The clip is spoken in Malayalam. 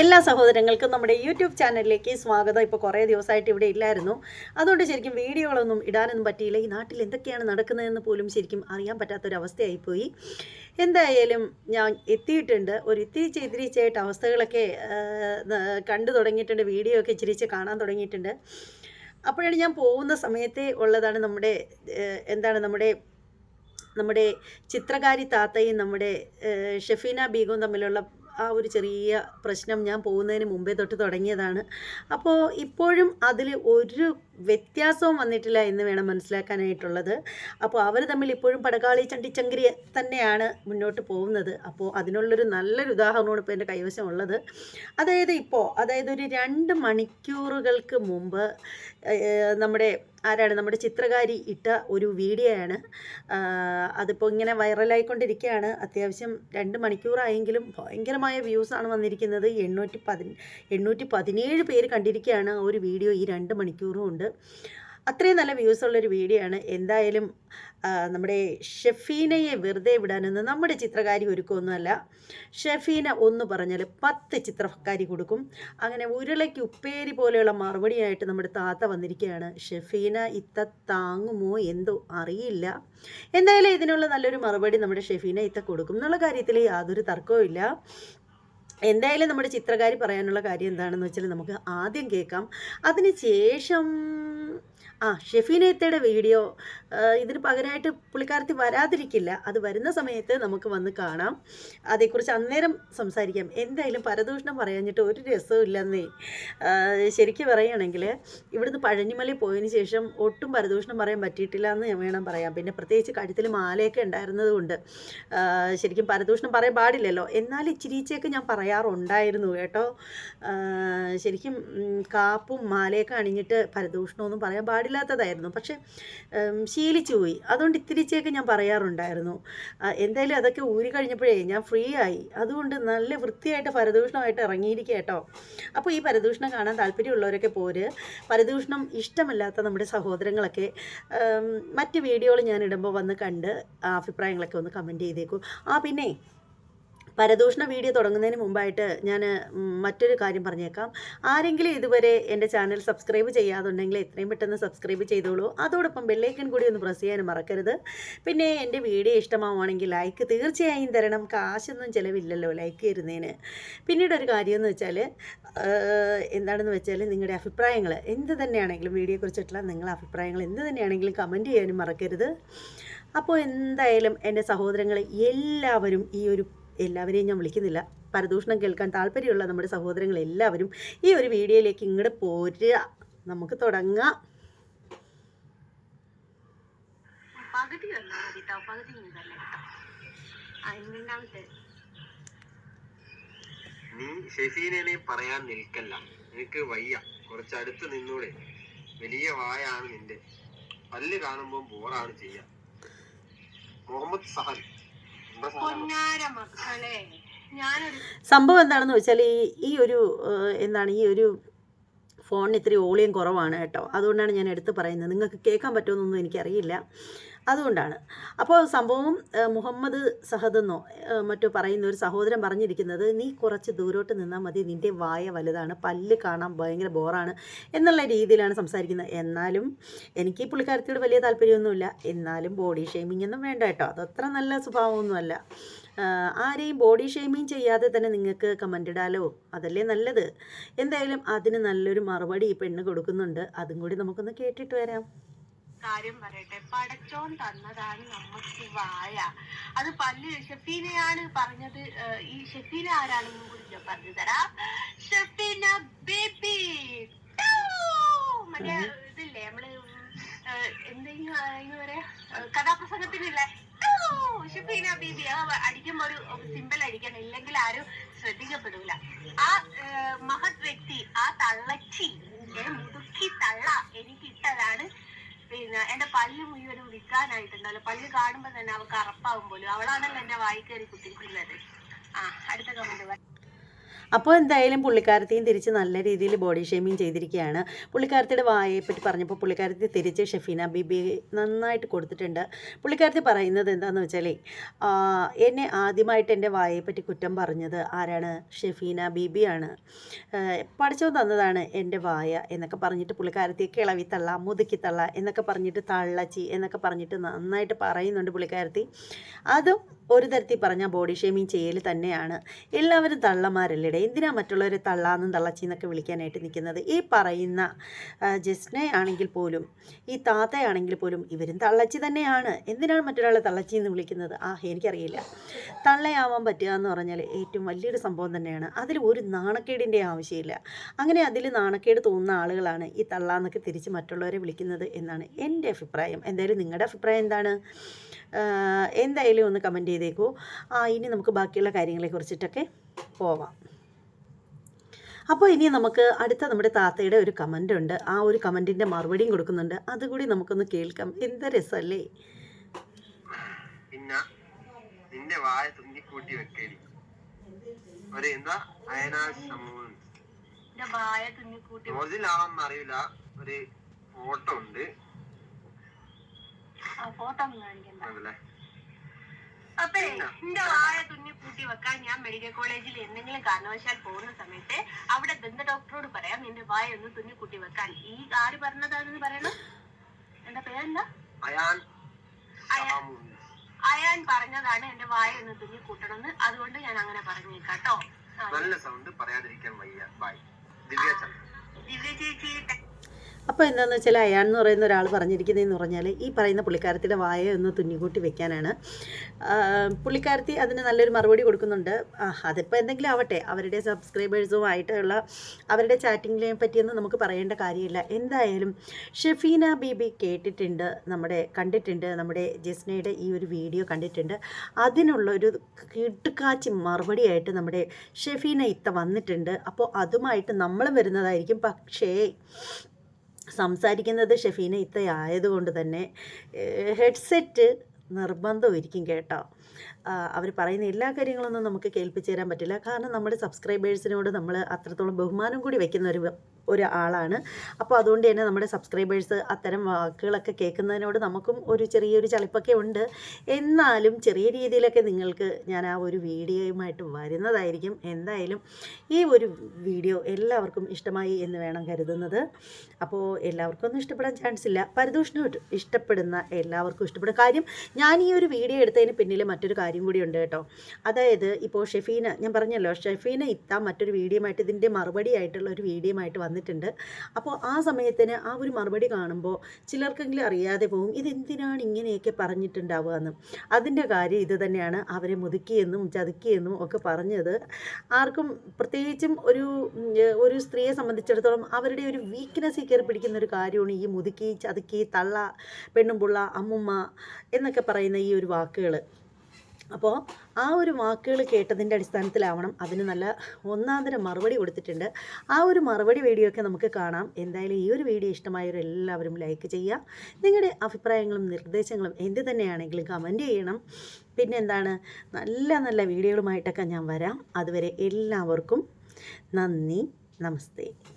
എല്ലാ സഹോദരങ്ങൾക്കും നമ്മുടെ യൂട്യൂബ് ചാനലിലേക്ക് സ്വാഗതം. ഇപ്പോൾ കുറേ ദിവസമായിട്ട് ഇവിടെ ഇല്ലായിരുന്നു. അതുകൊണ്ട് ശരിക്കും വീഡിയോകളൊന്നും ഇടാനൊന്നും പറ്റിയില്ല. ഈ നാട്ടിൽ എന്തൊക്കെയാണ് നടക്കുന്നതെന്ന് പോലും ശരിക്കും അറിയാൻ പറ്റാത്തൊരവസ്ഥയായിപ്പോയി. എന്തായാലും ഞാൻ എത്തിയിട്ടുണ്ട്. ഒരു ഇത്തിരിച്ച് ഇത്തിരിച്ചായിട്ട് അവസ്ഥകളൊക്കെ കണ്ടു തുടങ്ങിയിട്ടുണ്ട്. വീഡിയോ ഒക്കെ ഇച്ചിരിച്ച് കാണാൻ തുടങ്ങിയിട്ടുണ്ട്. അപ്പോഴാണ് ഞാൻ പോകുന്ന സമയത്തെ ഉള്ളതാണ് നമ്മുടെ എന്താണ് നമ്മുടെ നമ്മുടെ ചിത്രകാരി താത്തയും നമ്മുടെ ഷെഫീന ബീഗും തമ്മിലുള്ള ആ ഒരു ചെറിയ പ്രശ്നം ഞാൻ പോകുന്നതിന് മുമ്പേ തൊട്ട് തുടങ്ങിയതാണ്. അപ്പോൾ ഇപ്പോഴും അതിൽ ഒരു വ്യത്യാസവും വന്നിട്ടില്ല എന്ന് വേണം മനസ്സിലാക്കാനായിട്ടുള്ളത്. അപ്പോൾ അവർ തമ്മിൽ ഇപ്പോഴും പടകാളി ചണ്ടിച്ചങ്കരി തന്നെയാണ് മുന്നോട്ട് പോകുന്നത്. അപ്പോൾ അതിനുള്ളൊരു നല്ലൊരു ഉദാഹരണമാണ് ഇപ്പോൾ എന്റെ കൈവശം ഉള്ളത് അതായത് ഇപ്പോൾ അതായത് ഒരു രണ്ട് മണിക്കൂറുകൾക്ക് മുമ്പ് നമ്മുടെ ആരാണ് നമ്മുടെ ചിത്രകാരി ഇട്ട ഒരു വീഡിയോ ആണ് അതിപ്പോൾ ഇങ്ങനെ വൈറലായിക്കൊണ്ടിരിക്കുകയാണ്. അത്യാവശ്യം രണ്ട് മണിക്കൂറായെങ്കിലും ഭയങ്കരമായ വ്യൂസാണ് വന്നിരിക്കുന്നത്. എണ്ണൂറ്റി പതി എണ്ണൂറ്റി പതിനേഴ് പേര് കണ്ടിരിക്കുകയാണ് ആ ഒരു വീഡിയോ ഈ രണ്ട് മണിക്കൂറും ഉണ്ട് അത്രയും നല്ല വ്യൂസ് ഉള്ളൊരു വീഡിയോ ആണ്. എന്തായാലും നമ്മുടെ ഷെഫീനയെ വെറുതെ വിടാനൊന്നും നമ്മുടെ ചിത്രകാരി ഒരുക്കമൊന്നുമല്ല. ഷെഫീന ഒന്ന് പറഞ്ഞാൽ പത്ത് ചിത്രക്കാരി കൊടുക്കും. അങ്ങനെ ഉരുളയ്ക്ക് ഉപ്പേരി പോലെയുള്ള മറുപടിയായിട്ട് നമ്മുടെ താത്ത വന്നിരിക്കുകയാണ്. ഷെഫീന ഇത്ത താങ്ങുമോ? എന്തോ അറിയില്ല. എന്തായാലും ഇതിനുള്ള നല്ലൊരു മറുപടി നമ്മുടെ ഷെഫീന ഇത്ത കൊടുക്കും. എന്നുള്ള കാര്യത്തിൽ യാതൊരു തർക്കവുമില്ല എന്തായാലും നമ്മുടെ ചിത്രകാരി പറയാനുള്ള കാര്യം എന്താണെന്ന് വെച്ചാൽ നമുക്ക് ആദ്യം കേൾക്കാം. അതിന് ശേഷം ആ ഷെഫീനയത്തയുടെ വീഡിയോ ഇതിന് പകരമായിട്ട് പുള്ളിക്കാരത്തി വരാതിരിക്കില്ല. അത് വരുന്ന സമയത്ത് നമുക്ക് വന്ന് കാണാം. അതേക്കുറിച്ച് അന്നേരം സംസാരിക്കാം. എന്തായാലും പരദൂഷണം പറയാഞ്ഞിട്ട് ഒരു രസവും ഇല്ലെന്നേ. ശരിക്കും പറയുകയാണെങ്കിൽ ഇവിടുന്ന് പഴഞ്ഞിമലയിൽ പോയതിന് ശേഷം ഒട്ടും പരദൂഷണം പറയാൻ പറ്റിയിട്ടില്ല എന്ന് ഞാൻ വേണം പറയാം. പിന്നെ പ്രത്യേകിച്ച് കഴുത്തിൽ മാലയൊക്കെ ഉണ്ടായിരുന്നത് കൊണ്ട് ശരിക്കും പരദൂഷണം പറയാൻ പാടില്ലല്ലോ. എന്നാൽ ഇച്ചിരിച്ചൊക്കെ ഞാൻ പറയാറുണ്ടായിരുന്നു കേട്ടോ. ശരിക്കും കാപ്പും മാലയൊക്കെ അണിഞ്ഞിട്ട് പരദൂഷണമൊന്നും പറയാൻ പാടില്ലാത്തതായിരുന്നു. പക്ഷേ ശീലിച്ചു പോയി. അതുകൊണ്ട് ഇത്തിരിച്ചൊക്കെ ഞാൻ പറയാറുണ്ടായിരുന്നു. എന്തായാലും അതൊക്കെ ഊരി കഴിഞ്ഞപ്പോഴേ ഞാൻ ഫ്രീ ആയി. അതുകൊണ്ട് നല്ല വൃത്തിയായിട്ട് പരദൂഷണമായിട്ട് ഇറങ്ങിയിരിക്കുക കേട്ടോ. അപ്പോൾ ഈ പരദൂഷണം കാണാൻ താല്പര്യമുള്ളവരൊക്കെ പോര്. പരദൂഷണം ഇഷ്ടമല്ലാത്ത നമ്മുടെ സഹോദരങ്ങളൊക്കെ മറ്റ് വീഡിയോകൾ ഞാൻ ഇടുമ്പോൾ വന്ന് കണ്ട് അഭിപ്രായങ്ങളൊക്കെ ഒന്ന് കമന്റ് ചെയ്തേക്കും. ആ പിന്നെ പരദൂഷണ വീഡിയോ തുടങ്ങുന്നതിന് മുമ്പായിട്ട് ഞാൻ മറ്റൊരു കാര്യം പറഞ്ഞേക്കാം. ആരെങ്കിലും ഇതുവരെ എന്റെ ചാനൽ സബ്സ്ക്രൈബ് ചെയ്യാതുണ്ടെങ്കിൽ എത്രയും പെട്ടെന്ന് സബ്സ്ക്രൈബ് ചെയ്തോളൂ. അതോടൊപ്പം ബെല്ലൈക്കൻ കൂടി ഒന്ന് പ്രസ് ചെയ്യാനും മറക്കരുത്. പിന്നെ എന്റെ വീഡിയോ ഇഷ്ടമാവുകയാണെങ്കിൽ ലൈക്ക് തീർച്ചയായും തരണം. കാശൊന്നും ചിലവില്ലല്ലോ ലൈക്ക് തരുന്നതിന്. പിന്നീട് ഒരു കാര്യം എന്ന് വെച്ചാൽ എന്താണെന്ന് വെച്ചാൽ നിങ്ങളുടെ അഭിപ്രായങ്ങൾ എന്ത് തന്നെയാണെങ്കിലും വീഡിയോയെക്കുറിച്ചിട്ടുള്ള നിങ്ങളുടെ അഭിപ്രായങ്ങൾ എന്ത് തന്നെയാണെങ്കിലും കമന്റ് ചെയ്യാനും മറക്കരുത്. അപ്പോൾ എന്തായാലും എന്റെ സഹോദരങ്ങൾ എല്ലാവരും ഈ ഒരു എല്ലാവരെയും ഞാൻ വിളിക്കുന്നില്ല. പരദൂഷണം കേൾക്കാൻ താല്പര്യമുള്ള നമ്മുടെ സഹോദരങ്ങൾ എല്ലാവരും ഈ ഒരു വീഡിയോയിലേക്ക് ഇങ്ങോട്ട് പോരുക നമുക്ക് തുടങ്ങാം. പകുതി മതി കേട്ടോ. പകുതി രണ്ടാമത്തെ നീ ഷെഫീനെ പറയാൻ നിൽക്കല്ല. നിനക്ക് വയ്യ. കുറച്ചടുത്ത് നിന്നൂടെ. വലിയ വായാണ് നിന്റെ. പല്ല് കാണുമ്പോൾ ബോറാണ് ചെയ്യാ. മുഹമ്മദ് സഹൽ? മക്കളെ സംഭവം എന്താണെന്ന് വെച്ചാൽ ഈ ഈ ഒരു എന്താണ് ഈ ഒരു ഫോണിന് ഇത്തിരി ഓളിയം കുറവാണ് കേട്ടോ. അതുകൊണ്ടാണ് ഞാൻ എടുത്ത് പറയുന്നത്. നിങ്ങൾക്ക് കേൾക്കാൻ പറ്റുമെന്നൊന്നും എനിക്കറിയില്ല. അതുകൊണ്ടാണ്. അപ്പോൾ സംഭവം മുഹമ്മദ് സഹദ് എന്നോ മറ്റോ പറയുന്ന ഒരു സഹോദരൻ പറഞ്ഞിരിക്കുന്നത് നീ കുറച്ച് ദൂരോട്ട് നിന്നാൽ മതി നിന്റെ വായ വലുതാണ് പല്ല് കാണാൻ ഭയങ്കര ബോറാണ് എന്നുള്ള രീതിയിലാണ് സംസാരിക്കുന്നത്. എന്നാലും എനിക്ക് ഈ പുള്ളിക്കാരത്തിയോട് വലിയ താല്പര്യമൊന്നുമില്ല. എന്നാലും ബോഡി ഷെയ്മിങ് ഒന്നും വേണ്ട കേട്ടോ. അതത്ര നല്ല സ്വഭാവമൊന്നുമല്ല. ആരെയും ബോഡി ഷെയ്മിങ് ചെയ്യാതെ തന്നെ നിങ്ങൾക്ക് കമന്റ് ഇടാലോ അതല്ലേ നല്ലത്. എന്തായാലും അതിന് നല്ലൊരു മറുപടി ഈ പെണ്ണ് കൊടുക്കുന്നുണ്ട്. അതും കൂടി നമുക്കൊന്ന് കേട്ടിട്ട് വരാം. കാര്യം പറയട്ടെ. പടച്ചോൻ തന്നതാണ് നമുക്ക് വായ അത് പല്ല് ഷെഫീനയാണ് പറഞ്ഞത്. ഈ ഷെഫീന ആരാണെന്നും കൂടി ഞാൻ പറഞ്ഞു തരാം. ഷെഫീന ബേബി. മറ്റേ ഇതില്ലേ നമ്മൾ എന്തെങ്കിലും ഏഹ്, കഥാപ്രസംഗത്തിനില്ലേ? ഷെഫീന ബേബി. അടിക്കുമ്പോ ഒരു സിമ്പിൾ അടിക്കണം ഇല്ലെങ്കിൽ ആരും ശ്രദ്ധിക്കപ്പെടൂല. ആ മഹത് വ്യക്തി ആ തള്ളച്ചി മുതുക്കി തള്ള എനിക്ക് ഇട്ടതാണ് പിന്നെ എന്റെ പല്ല് മുഴുവനും വിൽക്കാനായിട്ടുണ്ടല്ലോ. പല്ല് കാണുമ്പോ തന്നെ അവൾക്ക് അറപ്പാവും പോലും. അവളാണല്ലോ എന്റെ വായിക്കേറി കയറി കുത്തിരിക്കുന്നത് ആ അടുത്ത കമന്റ് അപ്പോൾ എന്തായാലും പുള്ളിക്കാരത്തെയും തിരിച്ച് നല്ല രീതിയിൽ ബോഡി ഷേമിങ് ചെയ്തിരിക്കുകയാണ്. പുള്ളിക്കാരത്തിയുടെ വായയെപ്പറ്റി പറഞ്ഞപ്പോൾ പുള്ളിക്കാരത്തി തിരിച്ച് ഷെഫീന ബീബി നന്നായിട്ട് കൊടുത്തിട്ടുണ്ട്. പുള്ളിക്കാരത്തി പറയുന്നത് എന്താണെന്ന് വെച്ചാൽ എന്നെ ആദ്യമായിട്ട് എന്റെ വായയെപ്പറ്റി കുറ്റം പറഞ്ഞത് ആരാണ്? ഷെഫീന ബീബിയാണ്. പഠിച്ചു തന്നതാണ് എന്റെ വായ എന്നൊക്കെ പറഞ്ഞിട്ട് പുള്ളിക്കാരത്തി കിളവി തള്ള മുതുക്കി തള്ള എന്നൊക്കെ പറഞ്ഞിട്ട് തള്ളച്ചി എന്നൊക്കെ പറഞ്ഞിട്ട് നന്നായിട്ട് പറയുന്നുണ്ട് പുള്ളിക്കാരത്തി. അതും ഒരു തരത്തിൽ പറഞ്ഞാൽ ബോഡി ഷേമിങ് ചെയ്യൽ തന്നെയാണ്. എല്ലാവരും തള്ളമാരല്ലേടെ? എന്തിനാ മറ്റുള്ളവരെ തള്ളാന്നും തള്ളച്ചിന്നൊക്കെ വിളിക്കാനായിട്ട് നിൽക്കുന്നത് ഈ പറയുന്ന ജസ്നെ ആണെങ്കിൽ പോലും ഈ താത്തയാണെങ്കിൽ പോലും ഇവരും തള്ളച്ചി തന്നെയാണ്. എന്തിനാണ് മറ്റൊരാളെ തള്ളച്ചി എന്ന് വിളിക്കുന്നത്? ആ എനിക്കറിയില്ല. തള്ളയാവാൻ പറ്റുക എന്ന് പറഞ്ഞാൽ ഏറ്റവും വലിയൊരു സംഭവം തന്നെയാണ്. അതിൽ ഒരു നാണക്കേടിന്റെ ആവശ്യമില്ല. അങ്ങനെ അതിൽ നാണക്കേട് തോന്നുന്ന ആളുകളാണ് ഈ തള്ളാന്നൊക്കെ തിരിച്ച് മറ്റുള്ളവരെ വിളിക്കുന്നത് എന്നാണ് എന്റെ അഭിപ്രായം. എന്തായാലും നിങ്ങളുടെ അഭിപ്രായം എന്താണ്? എന്തായാലും ഒന്ന് കമന്റ് ചെയ്തേക്കൂ. ആ ഇനി നമുക്ക് ബാക്കിയുള്ള കാര്യങ്ങളെ കുറിച്ചിട്ടൊക്കെ പോവാം. അപ്പോൾ ഇനി നമുക്ക് അടുത്ത നമ്മുടെ താത്തയുടെ ഒരു കമന്റ് ഉണ്ട്. ആ ഒരു കമന്റിന്റെ മറുപടിയും കൊടുക്കുന്നുണ്ട്. അതുകൂടി നമുക്കൊന്ന് കേൾക്കാം. എന്ത് രസമല്ലേ പിന്നെ നിന്റെ വായ തുന്നിക്കൂട്ടി വെക്കേരി ഒരു എന്താ? അറിയില്ല. ഒരു ഫോട്ടോ ഉണ്ട്. ആ ഫോട്ടോ ഒന്നും കാണിക്കണ്ട. അതല്ലേ? അപ്പേ എന്റെ വായ തുന്നി കൂട്ടി വെക്കാൻ ഞാൻ മെഡിക്കൽ കോളേജിൽ എന്തെങ്കിലും കാരണവശാൽ പോകുന്ന സമയത്ത് അവിടെ ദന്ത ഡോക്ടറോട് പറയാം നിന്റെ വായ ഒന്ന് തുന്നി കൂട്ടി വെക്കാൻ. ഈ ആര് പറഞ്ഞതാണെന്ന് പറയണം? എന്താ പേരെന്താ? അയാൻ. അയാൻ. പറഞ്ഞതാണ് എന്റെ വായ ഒന്ന് തുന്നി കൂട്ടണമെന്ന് അതുകൊണ്ട് ഞാൻ അങ്ങനെ പറഞ്ഞേക്കാട്ടോ കേട്ടോ. നല്ല സൗണ്ട് പറയാതിരിക്കാൻ വയ്യ. ബൈ ദിവ്യ ചേച്ചി അപ്പോൾ എന്താണെന്ന് വെച്ചാൽ അയാൾ എന്ന് പറയുന്ന ഒരാൾ പറഞ്ഞിരിക്കുന്നതെന്ന് പറഞ്ഞാൽ ഈ പറയുന്ന പുള്ളിക്കാരത്തിന്റെ വായ ഒന്ന് തുന്നിക്കൂട്ടി വെക്കാനാണ്. പുള്ളിക്കാരത്തി അതിന് നല്ലൊരു മറുപടി കൊടുക്കുന്നുണ്ട്. അതിപ്പോൾ എന്തെങ്കിലും ആവട്ടെ. അവരുടെ സബ്സ്ക്രൈബേഴ്സുമായിട്ടുള്ള അവരുടെ ചാറ്റിങ്ങിനെ പറ്റിയൊന്നും നമുക്ക് പറയേണ്ട കാര്യമില്ല. എന്തായാലും ഷെഫീന ബീബി കേട്ടിട്ടുണ്ട് നമ്മുടെ കണ്ടിട്ടുണ്ട് നമ്മുടെ ജസ്നയുടെ ഈ ഒരു വീഡിയോ കണ്ടിട്ടുണ്ട്. അതിനുള്ള ഒരു കിട്ടുകാച്ചി മറുപടിയായിട്ട് നമ്മുടെ ഷെഫീന ഇത്ത വന്നിട്ടുണ്ട്. അപ്പോൾ അതുമായിട്ട് നമ്മളും വരുന്നതായിരിക്കും. പക്ഷേ സംസാരിക്കുന്നത് ഷെഫീന ഇത്ത ആയതുകൊണ്ട് തന്നെ ഹെഡ്സെറ്റ് നിർബന്ധമായിരിക്കും കേട്ടോ. അവർ പറയുന്ന എല്ലാ കാര്യങ്ങളൊന്നും നമുക്ക് കേൾപ്പിച്ചു തരാൻ പറ്റില്ല. കാരണം നമ്മുടെ സബ്സ്ക്രൈബേഴ്സിനോട് നമ്മൾ അത്രത്തോളം ബഹുമാനം കൂടി വെക്കുന്ന ഒരു ഒരാളാണ്. അപ്പോൾ അതുകൊണ്ട് തന്നെ നമ്മുടെ സബ്സ്ക്രൈബേഴ്സ് അത്തരം വാക്കുകളൊക്കെ കേൾക്കുന്നതിനോട് നമുക്കും ഒരു ചെറിയൊരു ചളിപ്പൊക്കെ ഉണ്ട്. എന്നാലും ചെറിയ രീതിയിലൊക്കെ നിങ്ങൾക്ക് ഞാൻ ആ ഒരു വീഡിയോയുമായിട്ട് വരുന്നതായിരിക്കും. എന്തായാലും ഈ ഒരു വീഡിയോ എല്ലാവർക്കും ഇഷ്ടമായി എന്ന് വേണം കരുതുന്നത്. അപ്പോൾ എല്ലാവർക്കും ഒന്നും ഇഷ്ടപ്പെടാൻ ചാൻസ് ഇല്ല. പരദൂഷണം ഇഷ്ടപ്പെടുന്ന എല്ലാവർക്കും ഇഷ്ടപ്പെടും. കാര്യം ഞാൻ ഈ ഒരു വീഡിയോ എടുത്തതിന് പിന്നിൽ മറ്റൊരു കാര്യം കൂടി ഉണ്ട് കേട്ടോ. അതായത് ഇപ്പോൾ ഷെഫീന ഞാൻ പറഞ്ഞല്ലോ ഷെഫീന ഇത്ത മറ്റൊരു വീഡിയോമായിട്ട് ഇതിന്റെ മറുപടി ആയിട്ടുള്ള ഒരു വീഡിയോമായിട്ട് വന്നിട്ടുണ്ട്. അപ്പോൾ ആ സമയത്തിന് ആ ഒരു മറുപടി കാണുമ്പോൾ ചിലർക്കെങ്കിലും അറിയാതെ പോകും ഇതെന്തിനാണ് ഇങ്ങനെയൊക്കെ പറഞ്ഞിട്ടുണ്ടാവുക എന്ന്? അതിന്റെ കാര്യം ഇത് തന്നെയാണ് അവരെ മുതുക്കിയെന്നും ചതുക്കിയെന്നും ഒക്കെ പറഞ്ഞത്. ആർക്കും പ്രത്യേകിച്ചും ഒരു ഒരു സ്ത്രീയെ സംബന്ധിച്ചിടത്തോളം അവരുടെ ഒരു വീക്ക്നെസ്സിൽ കയറി പിടിക്കുന്ന ഒരു കാര്യമാണ് ഈ മുതുക്കി ചതുക്കി തള്ള പെണ്ണുമ്പുള്ള അമ്മുമ്മ എന്നൊക്കെ പറയുന്ന ഈ ഒരു വാക്കുകൾ അപ്പോൾ ആ ഒരു വാക്കുകൾ കേട്ടതിന്റെ അടിസ്ഥാനത്തിലാവണം അതിന് നല്ല ഒന്നാന്തരം മറുപടി കൊടുത്തിട്ടുണ്ട്. ആ ഒരു മറുപടി വീഡിയോ ഒക്കെ നമുക്ക് കാണാം. എന്തായാലും ഈ ഒരു വീഡിയോ ഇഷ്ടമായവർ എല്ലാവരും ലൈക്ക് ചെയ്യുക. നിങ്ങളുടെ അഭിപ്രായങ്ങളും നിർദ്ദേശങ്ങളും എന്ത് തന്നെയാണെങ്കിലും കമന്റ് ചെയ്യണം. പിന്നെ എന്താണ്? നല്ല നല്ല വീഡിയോകളുമായിട്ടൊക്കെ ഞാൻ വരാം. അതുവരെ എല്ലാവർക്കും നന്ദി. നമസ്തേ.